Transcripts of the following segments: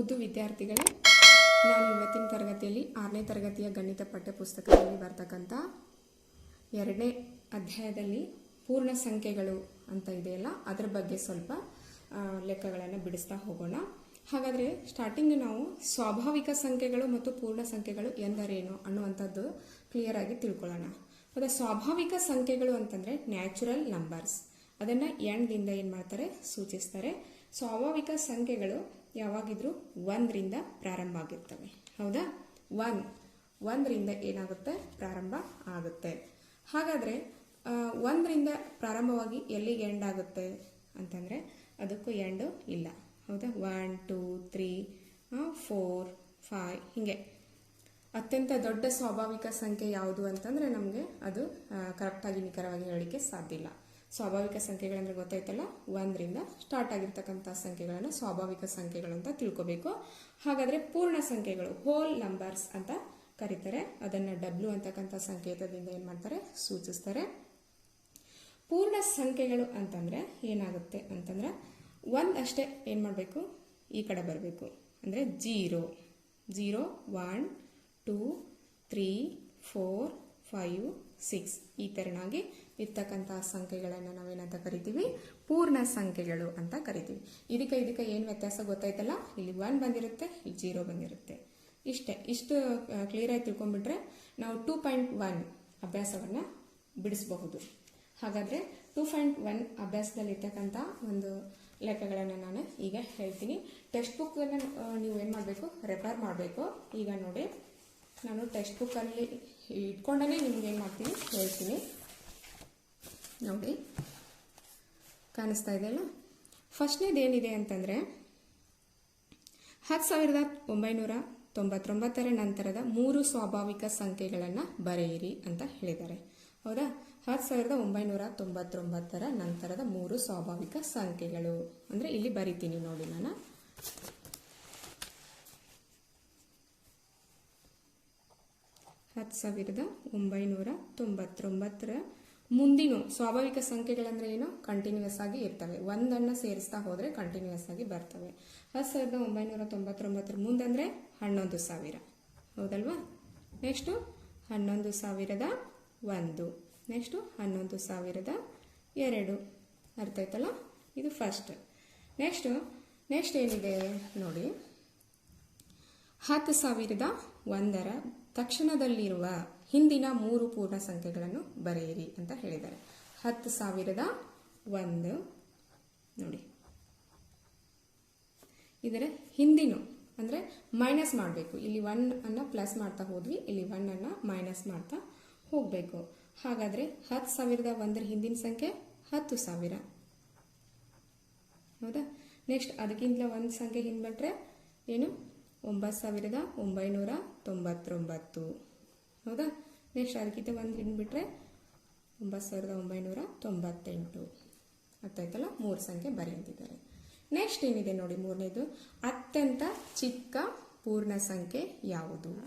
ಮುದ್ದು ವಿದ್ಯಾರ್ಥಿಗಳೇ, ನಾನು ಇವತ್ತಿನ ತರಗತಿಯಲ್ಲಿ ಆರನೇ ತರಗತಿಯ ಗಣಿತ ಪಠ್ಯಪುಸ್ತಕದಲ್ಲಿ ಬರ್ತಕ್ಕಂಥ ಎರಡನೇ ಅಧ್ಯಾಯದಲ್ಲಿ ಪೂರ್ಣ ಸಂಖ್ಯೆಗಳು ಅಂತ ಇದೆಯಲ್ಲ, ಅದರ ಬಗ್ಗೆ ಸ್ವಲ್ಪ ಲೆಕ್ಕಗಳನ್ನು ಬಿಡಿಸ್ತಾ ಹೋಗೋಣ. ಹಾಗಾದರೆ ಸ್ಟಾರ್ಟಿಂಗ್ ನಾವು ಸ್ವಾಭಾವಿಕ ಸಂಖ್ಯೆಗಳು ಮತ್ತು ಪೂರ್ಣ ಸಂಖ್ಯೆಗಳು ಎಂದರೇನು ಅನ್ನುವಂಥದ್ದು ಕ್ಲಿಯರ್ ಆಗಿ ತಿಳ್ಕೊಳ್ಳೋಣ. ಮತ್ತು ಸ್ವಾಭಾವಿಕ ಸಂಖ್ಯೆಗಳು ಅಂತಂದರೆ ನ್ಯಾಚುರಲ್ ನಂಬರ್ಸ್ ಅದನ್ನು ಎಂಡ್ದಿಂದ ಏನು ಮಾಡ್ತಾರೆ? ಸೂಚಿಸ್ತಾರೆ. ಸ್ವಾಭಾವಿಕ ಸಂಖ್ಯೆಗಳು ಯಾವಾಗಿದ್ರೂ ಒಂದರಿಂದ ಪ್ರಾರಂಭ ಆಗಿರ್ತವೆ. ಹೌದಾ? ಒನ್. ಒಂದರಿಂದ ಏನಾಗುತ್ತೆ? ಪ್ರಾರಂಭ ಆಗುತ್ತೆ. ಹಾಗಾದರೆ ಒಂದರಿಂದ ಪ್ರಾರಂಭವಾಗಿ ಎಲ್ಲಿಗೆ ಎಂಡ್ ಆಗುತ್ತೆ? ಅಂತಂದರೆ, ಅದಕ್ಕೂ ಎಂಡು ಇಲ್ಲ. ಹೌದಾ? One, two, three four five ಹೀಗೆ. ಅತ್ಯಂತ ದೊಡ್ಡ ಸ್ವಾಭಾವಿಕ ಸಂಖ್ಯೆ ಯಾವುದು ಅಂತಂದರೆ ನಮಗೆ ಅದು ಕರೆಕ್ಟಾಗಿ ನಿಖರವಾಗಿ ಹೇಳಲಿಕ್ಕೆ ಸಾಧ್ಯ ಇಲ್ಲ. ಸ್ವಾಭಾವಿಕ ಸಂಖ್ಯೆಗಳಂದ್ರೆ ಗೊತ್ತಾಯ್ತಲ್ಲ? ಒಂದರಿಂದ ಸ್ಟಾರ್ಟ್ ಆಗಿರ್ತಕ್ಕಂಥ ಸಂಖ್ಯೆಗಳನ್ನು ಸ್ವಾಭಾವಿಕ ಸಂಖ್ಯೆಗಳು ಅಂತ ತಿಳ್ಕೊಬೇಕು. ಹಾಗಾದರೆ ಪೂರ್ಣ ಸಂಖ್ಯೆಗಳು ಹೋಲ್ ನಂಬರ್ಸ್ ಅಂತ ಕರೀತಾರೆ. ಅದನ್ನು ಡಬ್ಲ್ಯೂ ಅಂತಕ್ಕಂಥ ಸಂಕೇತದಿಂದ ಏನು ಮಾಡ್ತಾರೆ? ಸೂಚಿಸ್ತಾರೆ. ಪೂರ್ಣ ಸಂಖ್ಯೆಗಳು ಅಂತಂದರೆ ಏನಾಗುತ್ತೆ ಅಂತಂದ್ರೆ ಅಷ್ಟೇ ಏನು ಮಾಡಬೇಕು? ಈ ಕಡೆ ಬರಬೇಕು. ಅಂದರೆ zero zero one two three four five six. ಈ ತೆರನಾಗಿ ಇರ್ತಕ್ಕಂಥ ಸಂಖ್ಯೆಗಳನ್ನು ನಾವೇನಂತ ಕರಿತೀವಿ? ಪೂರ್ಣ ಸಂಖ್ಯೆಗಳು ಅಂತ ಕರಿತೀವಿ. ಇದಕ್ಕೆ ಇದಕ್ಕೆ ಏನು ವ್ಯತ್ಯಾಸ ಗೊತ್ತಾಯ್ತಲ್ಲ? ಇಲ್ಲಿ ಒನ್ ಬಂದಿರುತ್ತೆ, ಇಲ್ಲಿ ಜೀರೋ ಬಂದಿರುತ್ತೆ. ಇಷ್ಟೇ. ಇಷ್ಟು ಕ್ಲಿಯರಾಗಿ ತಿಳ್ಕೊಂಡ್ಬಿಟ್ರೆ ನಾವು ಟೂ ಪಾಯಿಂಟ್ ಒನ್ ಅಭ್ಯಾಸವನ್ನು ಬಿಡಿಸಬಹುದು. ಹಾಗಾದರೆ ಟೂ ಪಾಯಿಂಟ್ ಒನ್ ಅಭ್ಯಾಸದಲ್ಲಿ ಇರ್ತಕ್ಕಂಥ ಒಂದು ಲೆಕ್ಕಗಳನ್ನು ನಾನು ಈಗ ಹೇಳ್ತೀನಿ. ಟೆಕ್ಸ್ಟ್ ಬುಕ್ಕನ್ನು ನೀವು ಏನು ಮಾಡಬೇಕು? ರೆಫರ್ ಮಾಡಬೇಕು. ಈಗ ನೋಡಿ, ನಾನು ಟೆಕ್ಸ್ಟ್ ಬುಕ್ಕಲ್ಲಿ ಇಟ್ಕೊಂಡೇ ನಿಮ್ಗೆ ಏನು ಮಾಡ್ತೀನಿ, ಹೇಳ್ತೀನಿ. ನೋಡಿ, ಕಾಣಿಸ್ತಾ ಇದೆಯಲ್ಲ ಫಸ್ಟ್ನೇದು ಏನಿದೆ ಅಂತಂದರೆ, ಹತ್ತು ಸಾವಿರದ ಒಂಬೈನೂರ ತೊಂಬತ್ತೊಂಬತ್ತರ ನಂತರದ ಮೂರು ಸ್ವಾಭಾವಿಕ ಸಂಖ್ಯೆಗಳನ್ನು ಬರೆಯಿರಿ ಅಂತ ಹೇಳಿದ್ದಾರೆ. ಹೌದಾ? ಹತ್ತು ಸಾವಿರದ ಒಂಬೈನೂರ ತೊಂಬತ್ತೊಂಬತ್ತರ ನಂತರದ ಮೂರು ಸ್ವಾಭಾವಿಕ ಸಂಖ್ಯೆಗಳು. ಅಂದರೆ ಇಲ್ಲಿ ಬರಿತೀನಿ ನೋಡಿ ನಾನು. ಹತ್ತು ಸಾವಿರದ ಒಂಬೈನೂರ ತೊಂಬತ್ತೊಂಬತ್ತರ. ಮುಂದಿನ ಸ್ವಾಭಾವಿಕ ಸಂಖ್ಯೆಗಳಂದ್ರೆ ಏನು? ಕಂಟಿನ್ಯೂಸ್ ಆಗಿ ಇರ್ತವೆ. ಒಂದನ್ನು ಸೇರಿಸ್ತಾ ಹೋದರೆ ಕಂಟಿನ್ಯೂಸ್ ಆಗಿ ಬರ್ತವೆ. ಹತ್ತು ಸಾವಿರದ ಒಂಬೈನೂರ ತೊಂಬತ್ತೊಂಬತ್ತರ ಮುಂದಂದರೆ ಹನ್ನೊಂದು ಸಾವಿರ. ಹೌದಲ್ವಾ? ನೆಕ್ಸ್ಟು ಹನ್ನೊಂದು ಸಾವಿರದ ಒಂದು. ನೆಕ್ಸ್ಟು ಹನ್ನೊಂದು ಸಾವಿರದ ಎರಡು. ಅರ್ಥ ಆಯ್ತಲ್ಲ? ಇದು ಫಸ್ಟ್ ನೆಕ್ಸ್ಟು ನೆಕ್ಸ್ಟ್ ಏನಿದೆ ನೋಡಿ? ಹತ್ತು ಸಾವಿರದ ಒಂದರ ತಕ್ಷಣದಲ್ಲಿರುವ ಹಿಂದಿನ ಮೂರು ಪೂರ್ಣ ಸಂಖ್ಯೆಗಳನ್ನು ಬರೆಯಿರಿ ಅಂತ ಹೇಳಿದ್ದಾರೆ. ಹತ್ತು ಸಾವಿರದ ಒಂದು, ನೋಡಿ. ಇದರ ಹಿಂದಿನ ಅಂದರೆ ಮೈನಸ್ ಮಾಡಬೇಕು. ಇಲ್ಲಿ ಒನ್ ಅನ್ನು ಪ್ಲಸ್ ಮಾಡ್ತಾ ಹೋದ್ವಿ, ಇಲ್ಲಿ ಒನ್ ಅನ್ನು ಮೈನಸ್ ಮಾಡ್ತಾ ಹೋಗಬೇಕು. ಹಾಗಾದರೆ ಹತ್ತು ಸಾವಿರದ ಒಂದರ ಹಿಂದಿನ ಸಂಖ್ಯೆ ಹತ್ತು ಸಾವಿರ. ಹೌದಾ? ನೆಕ್ಸ್ಟ್ ಅದಕ್ಕಿಂತ ಒಂದು ಸಂಖ್ಯೆ ಹಿಂದ್ಬಿಟ್ರೆ ಏನು? ಒಂಬತ್ತು ಸಾವಿರದ ಒಂಬೈನೂರ ತೊಂಬತ್ತೊಂಬತ್ತು. ಹೌದಾ? ನೆಕ್ಸ್ಟ್ ಅದಕ್ಕಿಂತ ಒಂದು ಹಿಂಡ್ಬಿಟ್ರೆ ಒಂಬತ್ತು ಸಾವಿರದ ಒಂಬೈನೂರ ತೊಂಬತ್ತೆಂಟು. ಅರ್ಥಾಯ್ತಲ್ಲ? ಮೂರು ಸಂಖ್ಯೆ ಬರೆಯಂತಿದ್ದಾರೆ ನೆಕ್ಸ್ಟ್ ಏನಿದೆ ನೋಡಿ ಮೂರನೇದು? ಅತ್ಯಂತ ಚಿಕ್ಕ ಪೂರ್ಣ ಸಂಖ್ಯೆ ಯಾವುದು?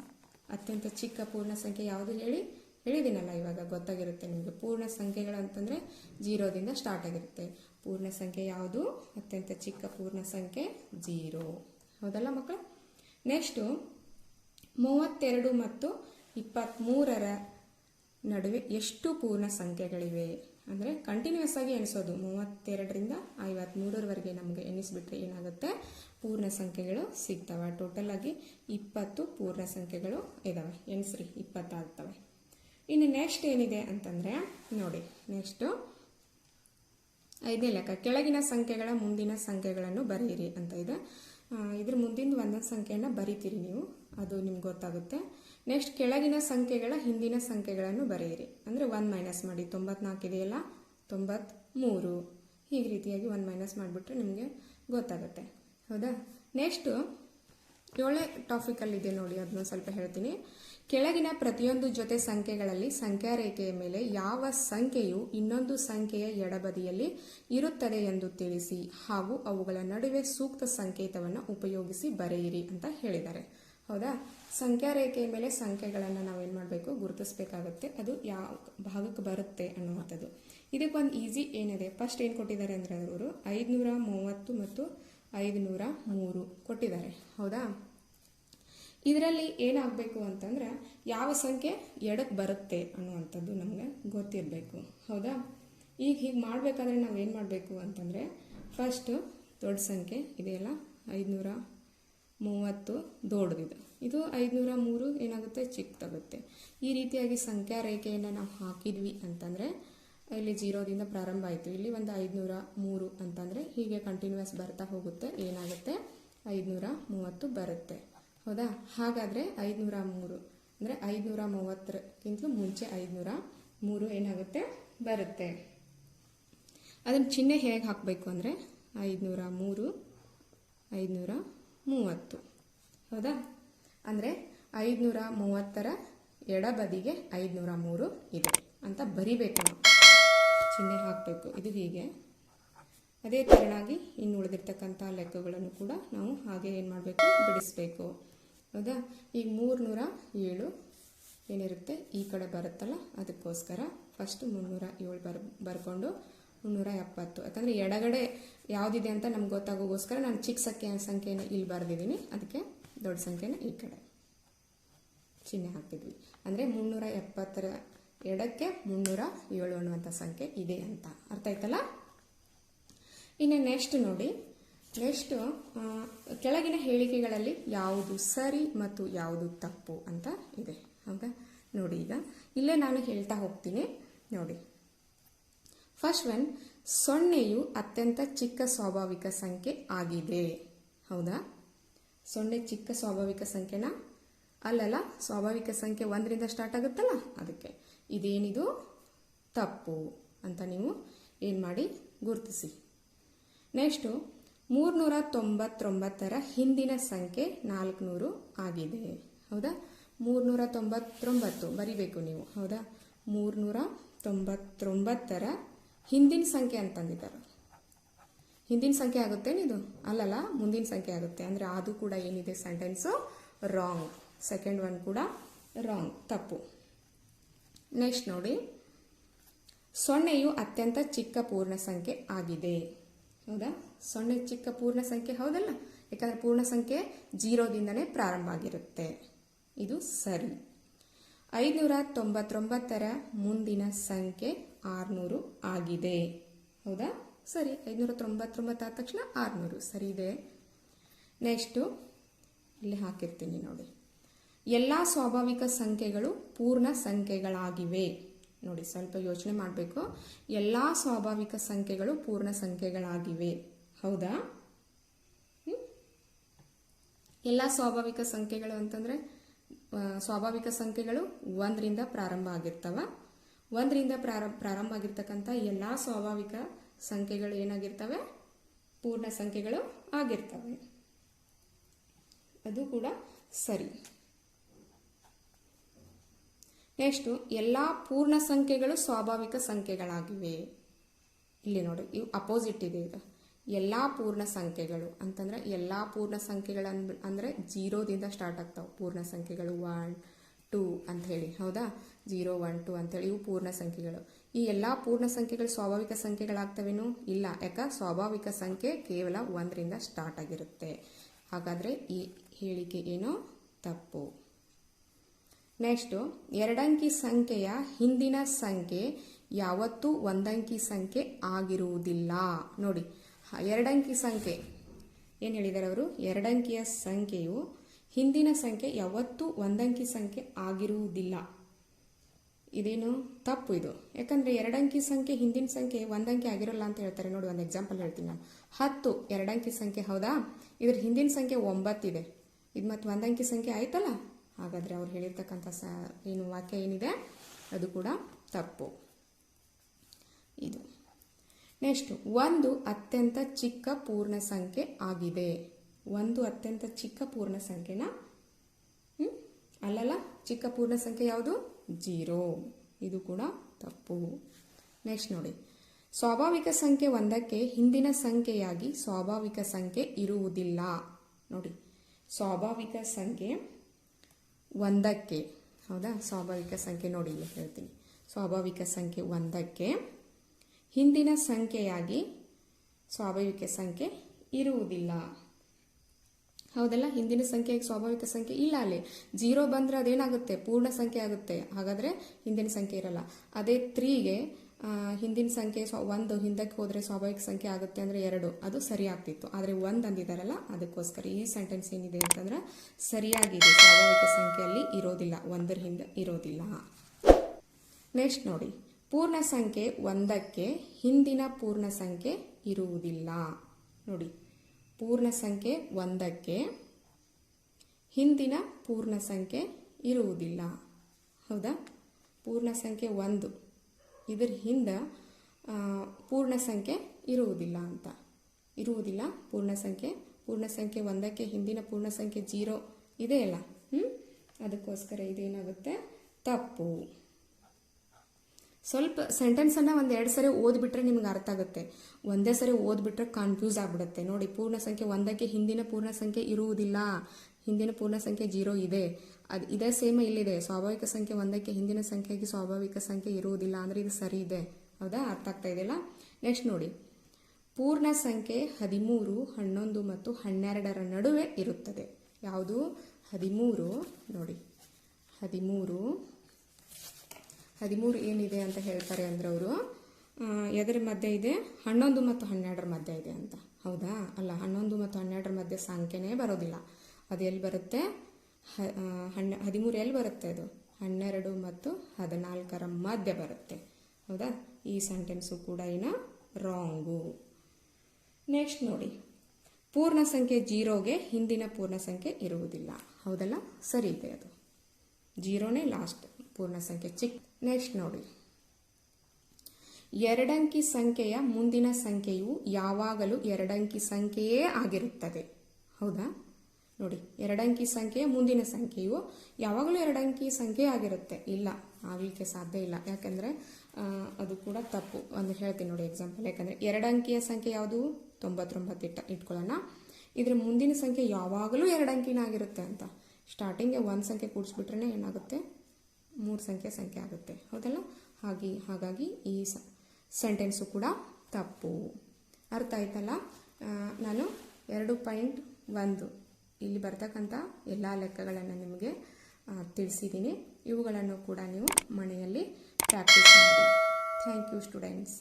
ಅತ್ಯಂತ ಚಿಕ್ಕ ಪೂರ್ಣ ಸಂಖ್ಯೆ ಯಾವುದು ಹೇಳಿ? ಹೇಳಿದ್ದೀನಲ್ಲ ಇವಾಗ, ಗೊತ್ತಾಗಿರುತ್ತೆ ನಿಮಗೆ. ಪೂರ್ಣ ಸಂಖ್ಯೆಗಳು ಅಂತಂದರೆ ಜೀರೋದಿಂದ ಸ್ಟಾರ್ಟ್ ಆಗಿರುತ್ತೆ. ಪೂರ್ಣ ಸಂಖ್ಯೆ ಯಾವುದು? ಅತ್ಯಂತ ಚಿಕ್ಕ ಪೂರ್ಣ ಸಂಖ್ಯೆ ಜೀರೋ. ಹೌದಲ್ಲ ಮಕ್ಕಳು ನೆಕ್ಸ್ಟು ಮೂವತ್ತೆರಡು ಮತ್ತು ಇಪ್ಪತ್ತ್ಮೂರರ ನಡುವೆ ಎಷ್ಟು ಪೂರ್ಣ ಸಂಖ್ಯೆಗಳಿವೆ? ಅಂದರೆ ಕಂಟಿನ್ಯೂಸ್ ಆಗಿ ಎಣಿಸೋದು. ಮೂವತ್ತೆರಡರಿಂದ ಐವತ್ತ್ಮೂರರವರೆಗೆ ನಮಗೆ ಎಣಿಸ್ಬಿಟ್ರೆ ಏನಾಗುತ್ತೆ? ಪೂರ್ಣ ಸಂಖ್ಯೆಗಳು ಸಿಗ್ತವೆ. ಟೋಟಲ್ ಆಗಿ ಇಪ್ಪತ್ತು ಪೂರ್ಣ ಸಂಖ್ಯೆಗಳು ಇದ್ದಾವೆ ಎಣಿಸ್ರಿ, ಇಪ್ಪತ್ತಾಗ್ತವೆ. ಇನ್ನು ನೆಕ್ಸ್ಟ್ ಏನಿದೆ ಅಂತಂದರೆ, ನೋಡಿ ನೆಕ್ಸ್ಟು ಐದನೇ ಲೆಕ್ಕ. ಕೆಳಗಿನ ಸಂಖ್ಯೆಗಳ ಮುಂದಿನ ಸಂಖ್ಯೆಗಳನ್ನು ಬರೆಯಿರಿ ಅಂತ ಇದೆ. ಇದ್ರ ಮುಂದಿನ ಒಂದೊಂದು ಸಂಖ್ಯೆಯನ್ನು ಬರಿತೀರಿ ನೀವು. ಅದು ನಿಮ್ಗೆ ಗೊತ್ತಾಗುತ್ತೆ. ನೆಕ್ಸ್ಟ್ ಕೆಳಗಿನ ಸಂಖ್ಯೆಗಳ ಹಿಂದಿನ ಸಂಖ್ಯೆಗಳನ್ನು ಬರೆಯಿರಿ. ಅಂದರೆ ಒನ್ ಮೈನಸ್ ಮಾಡಿ. ತೊಂಬತ್ನಾಲ್ಕು ಇದೆಯಲ್ಲ? ತೊಂಬತ್ತ್ಮೂರು ಹೀಗೆ ರೀತಿಯಾಗಿ ಒನ್ ಮೈನಸ್ ಮಾಡಿಬಿಟ್ರೆ ನಿಮಗೆ ಗೊತ್ತಾಗುತ್ತೆ. ಹೌದಾ? ನೆಕ್ಸ್ಟು ಏಳನೇ ಟಾಪಿಕಲ್ಲಿದೆ ನೋಡಿ. ಅದನ್ನ ಸ್ವಲ್ಪ ಹೇಳ್ತೀನಿ. ಕೆಳಗಿನ ಪ್ರತಿಯೊಂದು ಜೊತೆ ಸಂಖ್ಯೆಗಳಲ್ಲಿ ಸಂಖ್ಯಾ ರೇಖೆಯ ಮೇಲೆ ಯಾವ ಸಂಖ್ಯೆಯು ಇನ್ನೊಂದು ಸಂಖ್ಯೆಯ ಎಡಬದಿಯಲ್ಲಿ ಇರುತ್ತದೆ ಎಂದು ತಿಳಿಸಿ ಹಾಗೂ ಅವುಗಳ ನಡುವೆ ಸೂಕ್ತ ಸಂಕೇತವನ್ನು ಉಪಯೋಗಿಸಿ ಬರೆಯಿರಿ ಅಂತ ಹೇಳಿದ್ದಾರೆ. ಹೌದಾ? ಸಂಖ್ಯಾ ರೇಖೆಯ ಮೇಲೆ ಸಂಖ್ಯೆಗಳನ್ನು ನಾವೇನು ಮಾಡಬೇಕು? ಗುರುತಿಸಬೇಕಾಗುತ್ತೆ. ಅದು ಯಾವ ಭಾಗಕ್ಕೆ ಬರುತ್ತೆ ಅನ್ನುವಂಥದ್ದು. ಇದಕ್ಕೊಂದು ಈಸಿ ಏನಿದೆ? ಫಸ್ಟ್ ಏನು ಕೊಟ್ಟಿದ್ದಾರೆ ಅಂದರೆ ಅವರು ಐದುನೂರ ಮೂವತ್ತು ಮತ್ತು ಐದುನೂರ ಮೂರು ಕೊಟ್ಟಿದ್ದಾರೆ. ಹೌದಾ? ಇದರಲ್ಲಿ ಏನಾಗಬೇಕು ಅಂತಂದ್ರೆ ಯಾವ ಸಂಖ್ಯೆ ಎಡಕ್ಕೆ ಬರುತ್ತೆ ಅನ್ನುವಂಥದ್ದು ನಮಗೆ ಗೊತ್ತಿರಬೇಕು. ಹೌದಾ? ಈಗ ಹೀಗೆ ಮಾಡಬೇಕಾದ್ರೆ ನಾವು ಏನು ಮಾಡಬೇಕು ಅಂತಂದರೆ ಫಸ್ಟು ದೊಡ್ಡ ಸಂಖ್ಯೆ ಇದೆಯಲ್ಲ ಐದುನೂರ ಮೂವತ್ತು ದೊಡ್ಡದಿದೆ. ಇದು ಐದುನೂರ ಮೂರು ಏನಾಗುತ್ತೆ? ಚಿಕ್ಕದಾಗುತ್ತೆ. ಈ ರೀತಿಯಾಗಿ ಸಂಖ್ಯಾ ರೇಖೆಯನ್ನು ನಾವು ಹಾಕಿದ್ವಿ ಅಂತಂದರೆ ಇಲ್ಲಿ ಜೀರೋದಿಂದ ಪ್ರಾರಂಭ ಆಯಿತು. ಇಲ್ಲಿ ಒಂದು ಐದುನೂರ ಮೂರು ಅಂತಂದರೆ ಹೀಗೆ ಕಂಟಿನ್ಯೂಸ್ ಬರ್ತಾ ಹೋಗುತ್ತೆ. ಏನಾಗುತ್ತೆ? ಐದುನೂರ ಮೂವತ್ತು ಬರುತ್ತೆ. ಹೌದಾ? ಹಾಗಾದರೆ ಐದುನೂರ ಮೂರು. ಅಂದರೆ ಐದುನೂರ ಮೂವತ್ತರಕ್ಕಿಂತಲೂ ಮುಂಚೆ ಐದುನೂರ ಮೂರು ಏನಾಗುತ್ತೆ? ಬರುತ್ತೆ. ಅದನ್ನು ಚಿಹ್ನೆ ಹೇಗೆ ಹಾಕಬೇಕು ಅಂದರೆ ಐದುನೂರ ಮೂರು, ಐದುನೂರ ಮೂವತ್ತು. ಹೌದಾ? ಅಂದರೆ ಐದುನೂರ ಮೂವತ್ತರ ಎಡಬದಿಗೆ ಐದುನೂರ ಮೂರು ಇದೆ ಅಂತ ಬರಿಬೇಕು ನಾವು. ಚಿಹ್ನೆ ಹಾಕಬೇಕು. ಇದು ಹೀಗೆ. ಅದೇ ತೆರನಾಗಿ ಇನ್ನು ಉಳಿದಿರ್ತಕ್ಕಂಥ ಲೆಕ್ಕಗಳನ್ನು ಕೂಡ ನಾವು ಹಾಗೆ ಏನು ಮಾಡಬೇಕು? ಬಿಡಿಸ್ಬೇಕು. ಹೌದಾ? ಈಗ ಮೂರ್ನೂರ ಏಳು ಏನಿರುತ್ತೆ? ಈ ಕಡೆ ಬರುತ್ತಲ್ಲ, ಅದಕ್ಕೋಸ್ಕರ ಫಸ್ಟ್ ಮುನ್ನೂರ ಏಳು ಬರ್, ಬರ್ಕೊಂಡು ಮುನ್ನೂರ ಎಪ್ಪತ್ತು. ಯಾಕಂದರೆ ಎಡಗಡೆ ಯಾವುದಿದೆ ಅಂತ ನಮ್ಗೆ ಗೊತ್ತಾಗೋಗೋಸ್ಕರ ನಾನು ಚಿಕ್ಕ ಸಂಖ್ಯೆ, ಸಂಖ್ಯೆನ ಇಲ್ಲಿ ಬರೆದಿದ್ದೀನಿ. ಅದಕ್ಕೆ ದೊಡ್ಡ ಸಂಖ್ಯೆನ ಈ ಕಡೆ ಚಿಹ್ನೆ ಹಾಕಿದ್ವಿ ಅಂದರೆ ಮುನ್ನೂರ ಎಪ್ಪತ್ತರ ಎಡಕ್ಕೆ ಮುನ್ನೂರ ಏಳು ಅನ್ನುವಂಥ ಸಂಖ್ಯೆ ಇದೆ ಅಂತ. ಅರ್ಥ ಆಯ್ತಲ್ಲ? ಇನ್ನು ನೆಕ್ಸ್ಟ್ ನೋಡಿ. ನೆಕ್ಸ್ಟು ಕೆಳಗಿನ ಹೇಳಿಕೆಗಳಲ್ಲಿ ಯಾವುದು ಸರಿ ಮತ್ತು ಯಾವುದು ತಪ್ಪು ಅಂತ ಇದೆ. ಹೌದಾ? ನೋಡಿ ಈಗ. ಇಲ್ಲೇ ನಾನು ಹೇಳ್ತಾ ಹೋಗ್ತೀನಿ. ನೋಡಿ. ಫಸ್ಟ್ ಒನ್ ಸೊನ್ನೆಯು ಅತ್ಯಂತ ಚಿಕ್ಕ ಸ್ವಾಭಾವಿಕ ಸಂಖ್ಯೆ ಆಗಿದೆ. ಹೌದಾ? ಸೊನ್ನೆ ಚಿಕ್ಕ ಸ್ವಾಭಾವಿಕ ಸಂಖ್ಯೆನ? ಅಲ್ಲಲ್ಲ, ಸ್ವಾಭಾವಿಕ ಸಂಖ್ಯೆ ಒಂದರಿಂದ ಸ್ಟಾರ್ಟ್ ಆಗುತ್ತಲ್ಲ? ಅದಕ್ಕೆ. ಇದೇನಿದು? ತಪ್ಪು. ಅಂತ ನೀವು ಏನು ಮಾಡಿ ಗುರುತಿಸಿ. ನೆಕ್ಸ್ಟು ಮೂರ್ನೂರ ತೊಂಬತ್ತೊಂಬತ್ತರ ಹಿಂದಿನ ಸಂಖ್ಯೆ ನಾಲ್ಕುನೂರು ಆಗಿದೆ. ಹೌದಾ? ಮೂರ್ನೂರ ತೊಂಬತ್ತೊಂಬತ್ತು ಬರಿಬೇಕು ನೀವು. ಹೌದಾ? ಮೂರ್ನೂರ ತೊಂಬತ್ತೊಂಬತ್ತರ ಹಿಂದಿನ ಸಂಖ್ಯೆ ಅಂತಂದಿದ್ದಾರೆ ಹಿಂದಿನ ಸಂಖ್ಯೆ ಆಗುತ್ತೇನಿದು ಅಲ್ಲಲ್ಲ, ಮುಂದಿನ ಸಂಖ್ಯೆ ಆಗುತ್ತೆ. ಅಂದರೆ ಅದು ಕೂಡ ಏನಿದೆ? Sentence wrong. ಸೆಕೆಂಡ್ ಒನ್ ಕೂಡ ರಾಂಗ್. ತಪ್ಪು. ನೆಕ್ಸ್ಟ್ ನೋಡಿ. ಸೊನ್ನೆಯು ಅತ್ಯಂತ ಚಿಕ್ಕ ಪೂರ್ಣ ಸಂಖ್ಯೆ ಆಗಿದೆ. ಹೌದಾ? ಸೊನ್ನೆ ಚಿಕ್ಕ ಪೂರ್ಣ ಸಂಖ್ಯೆ ಹೌದಲ್ಲ? ಯಾಕಂದರೆ ಪೂರ್ಣ ಸಂಖ್ಯೆ ಜೀರೋದಿಂದನೇ ಪ್ರಾರಂಭ ಆಗಿರುತ್ತೆ. ಇದು ಸರಿ. ಐದುನೂರ ತೊಂಬತ್ತೊಂಬತ್ತರ ಮುಂದಿನ ಸಂಖ್ಯೆ ಆರುನೂರು ಆಗಿದೆ. ಹೌದಾ? ಸರಿ, ಐದುನೂರ ತೊಂಬತ್ತೊಂಬತ್ತು ಆದ ತಕ್ಷಣ ಆರುನೂರು. ಸರಿ ಇದೆ. ನೆಕ್ಸ್ಟು ಇಲ್ಲಿ ಹಾಕಿರ್ತೀನಿ ನೋಡಿ. ಎಲ್ಲ ಸ್ವಾಭಾವಿಕ ಸಂಖ್ಯೆಗಳು ಪೂರ್ಣ ಸಂಖ್ಯೆಗಳಾಗಿವೆ. ನೋಡಿ ಸ್ವಲ್ಪ ಯೋಚನೆ ಮಾಡಬೇಕು. ಎಲ್ಲ ಸ್ವಾಭಾವಿಕ ಸಂಖ್ಯೆಗಳು ಪೂರ್ಣ ಸಂಖ್ಯೆಗಳಾಗಿವೆ. ಹೌದಾ? ಎಲ್ಲ ಸ್ವಾಭಾವಿಕ ಸಂಖ್ಯೆಗಳು ಅಂತಂದರೆ ಸ್ವಾಭಾವಿಕ ಸಂಖ್ಯೆಗಳು ಒಂದರಿಂದ ಪ್ರಾರಂಭ ಆಗಿರ್ತವ. ಒಂದರಿಂದ ಪ್ರಾರಂಭ ಪ್ರಾರಂಭ ಆಗಿರ್ತಕ್ಕಂಥ ಎಲ್ಲ ಸ್ವಾಭಾವಿಕ ಸಂಖ್ಯೆಗಳು ಏನಾಗಿರ್ತವೆ? ಪೂರ್ಣ ಸಂಖ್ಯೆಗಳು ಆಗಿರ್ತವೆ. ಅದು ಕೂಡ ಸರಿ. ನೆಕ್ಸ್ಟು ಎಲ್ಲ ಪೂರ್ಣ ಸಂಖ್ಯೆಗಳು ಸ್ವಾಭಾವಿಕ ಸಂಖ್ಯೆಗಳಾಗಿವೆ. ಇಲ್ಲಿ ನೋಡಿ, ಇವು ಅಪೋಸಿಟ್ ಇದೆ ಈಗ. ಎಲ್ಲ ಪೂರ್ಣ ಸಂಖ್ಯೆಗಳು ಅಂತಂದರೆ ಎಲ್ಲ ಪೂರ್ಣ ಸಂಖ್ಯೆಗಳು ಅಂದ್, ಅಂದರೆ ಜೀರೋದಿಂದ ಸ್ಟಾರ್ಟ್ ಆಗ್ತಾವೆ. ಪೂರ್ಣ ಸಂಖ್ಯೆಗಳು ಒನ್ ಟೂ ಅಂಥೇಳಿ ಹೌದಾ? ಜೀರೋ ಒನ್ ಟು ಅಂಥೇಳಿ ಇವು ಪೂರ್ಣ ಸಂಖ್ಯೆಗಳು. ಈ ಎಲ್ಲ ಪೂರ್ಣ ಸಂಖ್ಯೆಗಳು ಸ್ವಾಭಾವಿಕ ಸಂಖ್ಯೆಗಳಾಗ್ತವೇನೋ? ಇಲ್ಲ, ಯಾಕ? ಸ್ವಾಭಾವಿಕ ಸಂಖ್ಯೆ ಕೇವಲ ಒಂದರಿಂದ ಸ್ಟಾರ್ಟ್ ಆಗಿರುತ್ತೆ. ಹಾಗಾದರೆ ಈ ಹೇಳಿಕೆ ಏನೋ? ತಪ್ಪು. ನೆಕ್ಸ್ಟು, ಎರಡಂಕಿ ಸಂಖ್ಯೆಯ ಹಿಂದಿನ ಸಂಖ್ಯೆ ಯಾವತ್ತೂ ಒಂದಂಕಿ ಸಂಖ್ಯೆ ಆಗಿರುವುದಿಲ್ಲ. ನೋಡಿ ಎರಡಂಕಿ ಸಂಖ್ಯೆ. ಏನು ಹೇಳಿದ್ದಾರೆ ಅವರು? ಎರಡಂಕಿಯ ಸಂಖ್ಯೆಯು ಹಿಂದಿನ ಸಂಖ್ಯೆ ಯಾವತ್ತೂ ಒಂದಂಕಿ ಸಂಖ್ಯೆ ಆಗಿರುವುದಿಲ್ಲ. ಇದೇನು? ತಪ್ಪು ಇದು. ಯಾಕಂದರೆ ಎರಡಂಕಿ ಸಂಖ್ಯೆ ಹಿಂದಿನ ಸಂಖ್ಯೆ ಒಂದಂಕಿ ಆಗಿರೋಲ್ಲ ಅಂತ ಹೇಳ್ತಾರೆ. ನೋಡಿ, ಒಂದು ಎಕ್ಸಾಂಪಲ್ ಹೇಳ್ತೀನಿ ನಾನು. ಹತ್ತು, ಎರಡಂಕಿ ಸಂಖ್ಯೆ ಹೌದಾ? ಇದ್ರ ಹಿಂದಿನ ಸಂಖ್ಯೆ ಒಂಬತ್ತಿದೆ. ಇದು ಮತ್ತು ಒಂದಂಕಿ ಸಂಖ್ಯೆ ಆಯ್ತಲ್ಲ? ಹಾಗಾದರೆ ಅವ್ರು ಹೇಳಿರ್ತಕ್ಕಂಥ ಸ, ಏನು ವಾಕ್ಯ ಏನಿದೆ, ಅದು ಕೂಡ ತಪ್ಪು. ಇದು. ನೆಕ್ಸ್ಟ್ ಒಂದು ಅತ್ಯಂತ ಚಿಕ್ಕ ಪೂರ್ಣ ಸಂಖ್ಯೆ ಆಗಿದೆ. ಒಂದು ಅತ್ಯಂತ ಚಿಕ್ಕ ಪೂರ್ಣ ಸಂಖ್ಯೆನ? ಅಲ್ಲಲ್ಲ, ಚಿಕ್ಕ ಪೂರ್ಣ ಸಂಖ್ಯೆ ಯಾವುದು? ಜೀರೋ. ಇದು ಕೂಡ ತಪ್ಪು. ನೆಕ್ಸ್ಟ್ ನೋಡಿ. ಸ್ವಾಭಾವಿಕ ಸಂಖ್ಯೆ ಒಂದಕ್ಕೆ ಹಿಂದಿನ ಸಂಖ್ಯೆಯಾಗಿ ಸ್ವಾಭಾವಿಕ ಸಂಖ್ಯೆ ಇರುವುದಿಲ್ಲ. ನೋಡಿ. ಸ್ವಾಭಾವಿಕ ಸಂಖ್ಯೆ ಒಂದಕ್ಕೆ, ಹೌದಾ? ಸ್ವಾಭಾವಿಕ ಸಂಖ್ಯೆ ನೋಡಿ ಇಲ್ಲಿ ಹೇಳ್ತೀನಿ. ಸ್ವಾಭಾವಿಕ ಸಂಖ್ಯೆ ಒಂದಕ್ಕೆ ಹಿಂದಿನ ಸಂಖ್ಯೆಯಾಗಿ ಸ್ವಾಭಾವಿಕ ಸಂಖ್ಯೆ ಇರುವುದಿಲ್ಲ. ಹೌದಲ್ಲ? ಹಿಂದಿನ ಸಂಖ್ಯೆಗೆ ಸ್ವಾಭಾವಿಕ ಸಂಖ್ಯೆ ಇಲ್ಲ ಅಲ್ಲಿ. ಜೀರೋ ಬಂದರೆ ಅದೇನಾಗುತ್ತೆ? ಪೂರ್ಣ ಸಂಖ್ಯೆ ಆಗುತ್ತೆ. ಹಾಗಾದರೆ ಹಿಂದಿನ ಸಂಖ್ಯೆ ಇರಲ್ಲ. ಅದೇ ತ್ರೀಗೆ ಹಿಂದಿನ ಸಂಖ್ಯೆ ಒಂದು, ಹಿಂದಕ್ಕೆ ಹೋದರೆ ಸ್ವಾಭಾವಿಕ ಸಂಖ್ಯೆ ಆಗುತ್ತೆ ಅಂದರೆ ಎರಡು. ಅದು ಸರಿ ಆಗ್ತಿತ್ತು ಆದರೆ ಒಂದು ಅಂದಿದ್ದಾರಲ್ಲ ಅದಕ್ಕೋಸ್ಕರ ಈ ಸೆಂಟೆನ್ಸ್ ಏನಿದೆ ಅಂತಂದ್ರೆ ಸರಿಯಾಗಿದೆ. ಸ್ವಾಭಾವಿಕ ಸಂಖ್ಯೆಯಲ್ಲಿ ಇರೋದಿಲ್ಲ. ಒಂದರ ಹಿಂದೆ ಇರೋದಿಲ್ಲ. ನೆಕ್ಸ್ಟ್ ನೋಡಿ. ಪೂರ್ಣ ಸಂಖ್ಯೆ ಒಂದಕ್ಕೆ ಹಿಂದಿನ ಪೂರ್ಣ ಸಂಖ್ಯೆ ಇರುವುದಿಲ್ಲ. ನೋಡಿ. ಪೂರ್ಣ ಸಂಖ್ಯೆ ಒಂದಕ್ಕೆ ಹಿಂದಿನ ಪೂರ್ಣ ಸಂಖ್ಯೆ ಇರುವುದಿಲ್ಲ. ಹೌದಾ? ಪೂರ್ಣ ಸಂಖ್ಯೆ ಒಂದು. ಇದರ ಹಿಂದೆ ಪೂರ್ಣ ಸಂಖ್ಯೆ ಇರುವುದಿಲ್ಲ ಅಂತ. ಇರುವುದಿಲ್ಲ, ಪೂರ್ಣ ಸಂಖ್ಯೆ. ಪೂರ್ಣ ಸಂಖ್ಯೆ ಒಂದಕ್ಕೆ ಹಿಂದಿನ ಪೂರ್ಣ ಸಂಖ್ಯೆ ಜೀರೋ ಇದೆಯಲ್ಲ ಹ್ಞೂ ಅದಕ್ಕೋಸ್ಕರ ಇದೇನಾಗುತ್ತೆ? ತಪ್ಪು. ಸ್ವಲ್ಪ ಸೆಂಟೆನ್ಸನ್ನು ಒಂದು ಎರಡು ಸರಿ ಓದ್ಬಿಟ್ರೆ ನಿಮ್ಗೆ ಅರ್ಥ ಆಗುತ್ತೆ. ಒಂದೇ ಸರಿ ಓದ್ಬಿಟ್ರೆ ಕನ್ಫ್ಯೂಸ್ ಆಗ್ಬಿಡುತ್ತೆ. ನೋಡಿ, ಪೂರ್ಣ ಸಂಖ್ಯೆ ಒಂದಕ್ಕೆ ಹಿಂದಿನ ಪೂರ್ಣ ಸಂಖ್ಯೆ ಇರುವುದಿಲ್ಲ. ಹಿಂದಿನ ಪೂರ್ಣ ಸಂಖ್ಯೆ ಜೀರೋ ಇದೆ. ಅದು ಇದೇ ಸೇಮ್ ಇಲ್ಲಿದೆ ಸ್ವಾಭಾವಿಕ ಸಂಖ್ಯೆ ಒಂದಕ್ಕೆ ಹಿಂದಿನ ಸಂಖ್ಯೆಗೆ ಸ್ವಾಭಾವಿಕ ಸಂಖ್ಯೆ ಇರುವುದಿಲ್ಲ ಅಂದರೆ ಇದು ಸರಿ ಇದೆ. ಹೌದಾ? ಅರ್ಥ ಆಗ್ತಾ ಇದೆಯಲ್ಲ ನೆಕ್ಸ್ಟ್ ನೋಡಿ. ಪೂರ್ಣ ಸಂಖ್ಯೆ ಹದಿಮೂರು, ಹನ್ನೊಂದು ಮತ್ತು ಹನ್ನೆರಡರ ನಡುವೆ ಇರುತ್ತದೆ. ಯಾವುದು? ಹದಿಮೂರು, ನೋಡಿ. ಹದಿಮೂರು ಹದಿಮೂರು ಏನಿದೆ ಅಂತ ಹೇಳ್ತಾರೆ ಅಂದ್ರೆ ಅವರು ಎದರ ಮಧ್ಯೆ ಇದೆ? ಹನ್ನೊಂದು ಮತ್ತು ಹನ್ನೆರಡರ ಮಧ್ಯೆ ಇದೆ ಅಂತ. ಹೌದಾ? ಅಲ್ಲ, ಹನ್ನೊಂದು ಮತ್ತು ಹನ್ನೆರಡರ ಮಧ್ಯೆ ಸಂಖ್ಯೆನೇ ಬರೋದಿಲ್ಲ. ಅದು ಎಲ್ಲಿ ಬರುತ್ತೆ? ಹ ಆ, ಹನ್ನೆ ಹದಿಮೂರು ಎಲ್ಲಿ ಬರುತ್ತೆ ಅದು? ಹನ್ನೆರಡು ಮತ್ತು ಹದಿನಾಲ್ಕರ ಮಧ್ಯ ಬರುತ್ತೆ. ಹೌದಾ? ಈ ಸೆಂಟೆನ್ಸು ಕೂಡ ಏನು ರಾಂಗು ನೆಕ್ಸ್ಟ್ ನೋಡಿ. ಪೂರ್ಣ ಸಂಖ್ಯೆ ಜೀರೋಗೆ ಹಿಂದಿನ ಪೂರ್ಣ ಸಂಖ್ಯೆ ಇರುವುದಿಲ್ಲ. ಹೌದಲ್ಲ? ಸರಿ ಇದೆ ಅದು. ಜೀರೋನೇ ಲಾಸ್ಟ್ ಪೂರ್ಣ ಸಂಖ್ಯೆ ಚಿಕ್ಕ ನೆಕ್ಸ್ಟ್ ನೋಡಿ. ಎರಡಂಕಿ ಸಂಖ್ಯೆಯ ಮುಂದಿನ ಸಂಖ್ಯೆಯು ಯಾವಾಗಲೂ ಎರಡಂಕಿ ಸಂಖ್ಯೆಯೇ ಆಗಿರುತ್ತದೆ. ಹೌದಾ? ನೋಡಿ, ಎರಡಂಕಿ ಸಂಖ್ಯೆಯ ಮುಂದಿನ ಸಂಖ್ಯೆಯು ಯಾವಾಗಲೂ ಎರಡಂಕಿ ಸಂಖ್ಯೆ ಆಗಿರುತ್ತೆ. ಇಲ್ಲ, ಆಗಲಿಕ್ಕೆ ಸಾಧ್ಯ ಇಲ್ಲ. ಯಾಕಂದರೆ ಅದು ಕೂಡ ತಪ್ಪು ಒಂದು ಹೇಳ್ತೀನಿ ನೋಡಿ ಎಕ್ಸಾಂಪಲ್ ಯಾಕಂದರೆ ಎರಡಂಕಿಯ ಸಂಖ್ಯೆ ಯಾವುದು? ತೊಂಬತ್ತೊಂಬತ್ತು ಇಟ್ಟ ಇಟ್ಕೊಳ್ಳೋಣ. ಇದರ ಮುಂದಿನ ಸಂಖ್ಯೆ ಯಾವಾಗಲೂ ಎರಡಂಕಿನ ಆಗಿರುತ್ತೆ ಅಂತ. ಸ್ಟಾರ್ಟಿಂಗ್ಗೆ ಒಂದು ಸಂಖ್ಯೆ ಕೂಡಿಸ್ಬಿಟ್ರೆ ಏನಾಗುತ್ತೆ? ಮೂರು ಸಂಖ್ಯೆ ಸಂಖ್ಯೆ ಆಗುತ್ತೆ. ಹೌದಲ್ಲ? ಹಾಗೆ, ಹಾಗಾಗಿ ಈ ಸೆಂಟೆನ್ಸು ಕೂಡ ತಪ್ಪು. ಅರ್ಥ ಆಯ್ತಲ್ಲ? ನಾನು ಎರಡು ಪಾಯಿಂಟ್ ಒಂದು ಇಲ್ಲಿ ಬರ್ತಕ್ಕಂಥ ಎಲ್ಲ ಲೆಕ್ಕಗಳನ್ನು ನಿಮಗೆ ತಿಳಿಸಿದ್ದೀನಿ ಇವುಗಳನ್ನು ಕೂಡ ನೀವು ಮನೆಯಲ್ಲಿ ಪ್ರಾಕ್ಟೀಸ್ ಮಾಡಿ. Thank you students